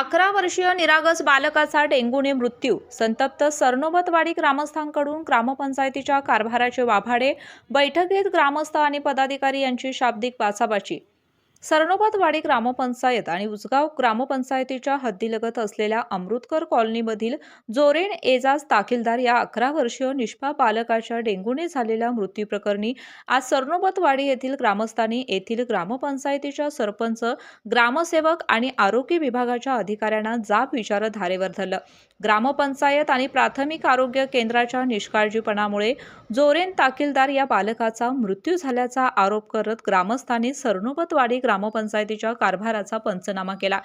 अकरा वर्षीय निरागस बालकाचा डेंग्यूने मृत्यू. संतप्त सरनोबतवाडी ग्रामस्थांकडून ग्रामपंचायतीच्या कारभाराचे वाभाडे बैठकीत ग्रामस्थ आणि पदाधिकारी यांची शाब्दिक बाचाबाची सरनोबादवाडी ग्रामपंचायत आणि उसगाव ग्रामपंचायतीच्या हद्दीलगत असलेल्या अमृतकर कॉलनीमधील जोरेन एजाज ताकीलदार या अकरा वर्षीय निष्पा बालकाच्या डेंग्यूने झालेल्या मृत्यूप्रकरणी आज सरनोबतवाडी येथील ग्रामस्थांनी येथील ग्रामपंचायतीच्या सरपंच ग्रामसेवक आणि आरोग्य विभागाच्या अधिकाऱ्यांना जाब विचारत धारेवर धरलं. ग्रामपंचायत आणि प्राथमिक आरोग्य केंद्राच्या निष्काळजीपणामुळे जोरेन ताकीलदार या बालकाचा मृत्यू झाल्याचा आरोप करत ग्रामस्थांनी सरनोबतवाडी ग्रामपंचायतीच्या कारभाराचा पंचनामा केला.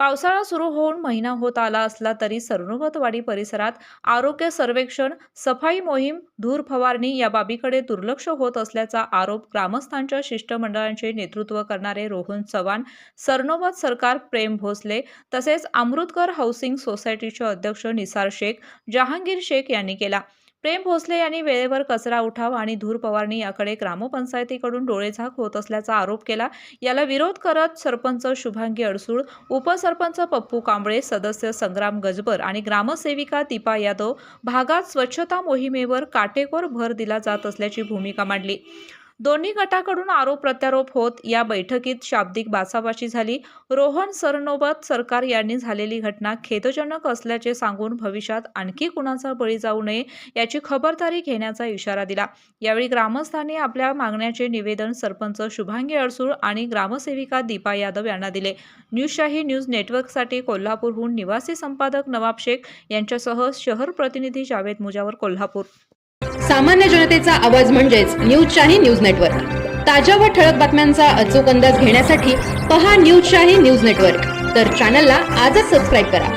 पावसाळा सुरू होऊन महिना होत आला असला तरी सरनोबतवाडी परिसरात आरोग्य सर्वेक्षण सफाई मोहीम धूर फवारणी या बाबीकडे दुर्लक्ष होत असल्याचा आरोप ग्रामस्थांच्या शिष्टमंडळांचे नेतृत्व करणारे रोहन चव्हाण सरनोबत सरकार प्रेम भोसले तसेच अमृतकर हाऊसिंग सोसायटीचे अध्यक्ष निसार शेख जहांगीर शेख यांनी केला. प्रेम भोसले यांनी वेळेवर कचरा उठाव आणि धूर पवारणी याकडे ग्रामपंचायतीकडून डोळेझाक होत असल्याचा आरोप केला. याला विरोध करत सरपंच शुभांगी अडसूळ उपसरपंच पप्पू कांबळे सदस्य संग्राम गजबर आणि ग्रामसेविका दीपा यादव भागात स्वच्छता मोहिमेवर काटेकोर भर दिला जात असल्याची भूमिका मांडली. दोन्ही गटाकडून आरोप प्रत्यारोप होत या बैठकीत शाब्दिक बासाबाशी झाली. रोहन सरनोबत सरकार यांनी झालेली घटना खेदजनक असल्याचे सांगून भविष्यात आणखी कुणाचा बळी जाऊ नये याची खबरदारी घेण्याचा इशारा दिला. यावेळी ग्रामस्थांनी आपल्या मागण्याचे निवेदन सरपंच शुभांगी अडसूळ आणि ग्रामसेविका दीपा यादव यांना दिले. न्यूजशाही न्यूज नेटवर्कसाठी कोल्हापूरहून निवासी संपादक नवाब शेख यांच्यासह शहर प्रतिनिधी जावेद मुजावर कोल्हापूर. सामान्य जनतेचा आवाज म्हणजेच न्यूज शाही न्यूज नेटवर्क. ताज्या व ठळक बातम्यांचा अचूक अंदाज घेण्यासाठी पहा न्यूज शाही न्यूज नेटवर्क. तर चॅनलला आजच सबस्क्राईब करा.